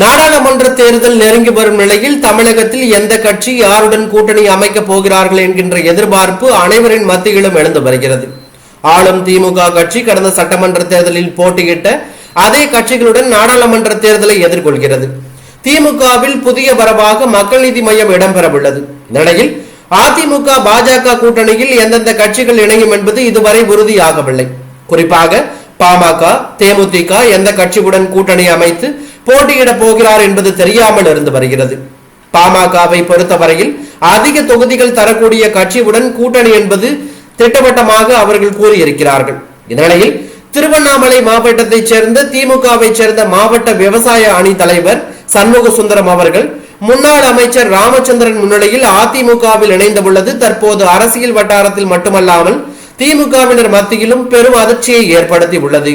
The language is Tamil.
நாடாளுமன்ற தேர்தல் நெருங்கி வரும் நிலையில் தமிழகத்தில் எந்த கட்சி யாருடன் கூட்டணி அமைக்கப் போகிறார்கள் என்கின்ற எதிர்பார்ப்பு அனைவரின் மத்தியிலும் எழுந்து வருகிறது. ஆளும் திமுக கட்சி கடந்த சட்டமன்ற தேர்தலில் போட்டியிட்ட அதே கட்சிகளுடன் நாடாளுமன்ற தேர்தலை எதிர்கொள்கிறது. திமுகவில் புதிய வரவாக மக்கள் நீதி மையம் இடம்பெறவுள்ளது. இந்நிலையில் அதிமுக பாஜக கூட்டணியில் எந்தெந்த கட்சிகள் இணையும் என்பது இதுவரை உறுதியாகவில்லை. குறிப்பாக பாமக தேமுதிக எந்த கட்சியுடன் கூட்டணி அமைத்து போட்டியிட போகிறார் என்பது தெரியாமல் இருந்து வருகிறது. பாமகவை பொறுத்தவரையில் அதிக தொகுதிகள் தரக்கூடிய கட்சியுடன் கூட்டணி என்பது திட்டவட்டமாக அவர்கள் கூறியிருக்கிறார்கள். இந்நிலையில் திருவண்ணாமலை மாவட்டத்தைச் சேர்ந்த திமுகவை சேர்ந்த மாவட்ட விவசாய அணி தலைவர் சண்முக சுந்தரம் அவர்கள் முன்னாள் அமைச்சர் ராமச்சந்திரன் முன்னிலையில் அதிமுகவில் இணைந்துள்ளது. தற்போது அரசியல் வட்டாரத்தில் மட்டுமல்லாமல் திமுகவினர் மத்தியிலும் பெரும் அதிர்ச்சியை ஏற்படுத்தி உள்ளது